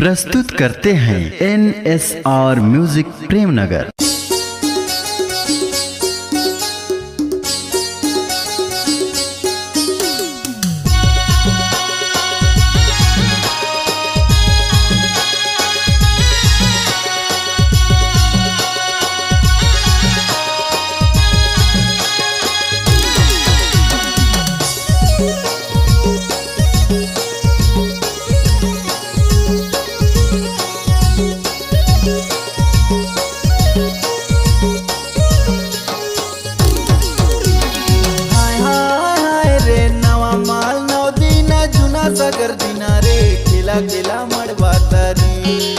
प्रस्तुत करते हैं N S R music Premnagar. जुना सागर दिना रे केला केला मडवा तारी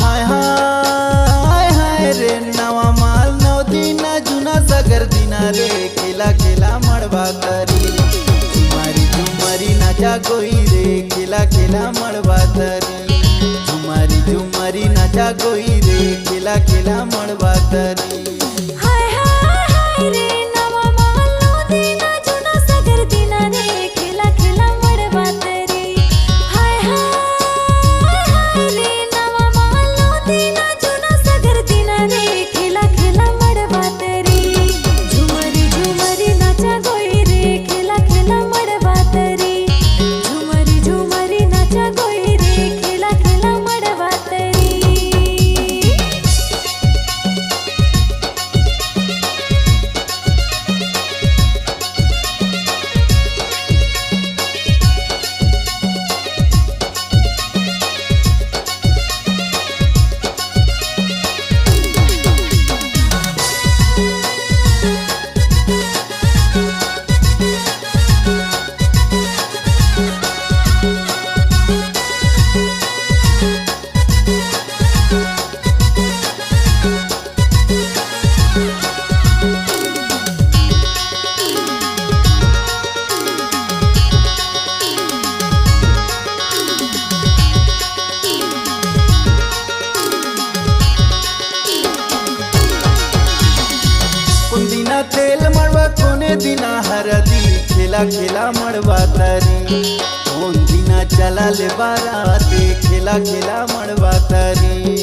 हाय हाय हाय रे नवा माल नव दिना जुना सागर दिना रे केला केला मडवा तारी तुम्हारी तुम्हारी नाचा गोई रे केला केला मडवा तारी तुम्हारी तुम्हारी नाचा गोई रे केला केला मडवा तारी दिना हरदी खेला खेला मड़वा तारी कौन दिना चला ले बाराते खेला खेला मड़वा तारी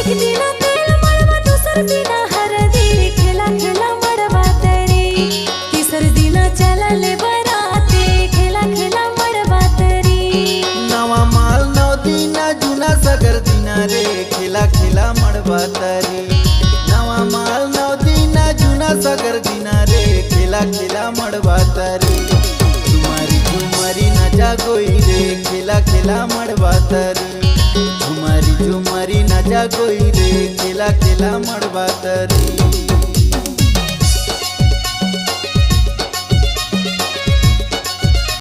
एक दिना तेल मड़वा दूसर दिना खेला खेला मड़वा मडबातारी नवा माल नव दीना जुना सागर दीना रे खेला खेला मड़वा मडबातारी तुम्हारी तुम्हारी ना जागोई रे. खेला खेला मड़वा मडबातारी तुम्हारी तुम्हारी ना जागोई रे. खेला खेला मड़वा मडबातारी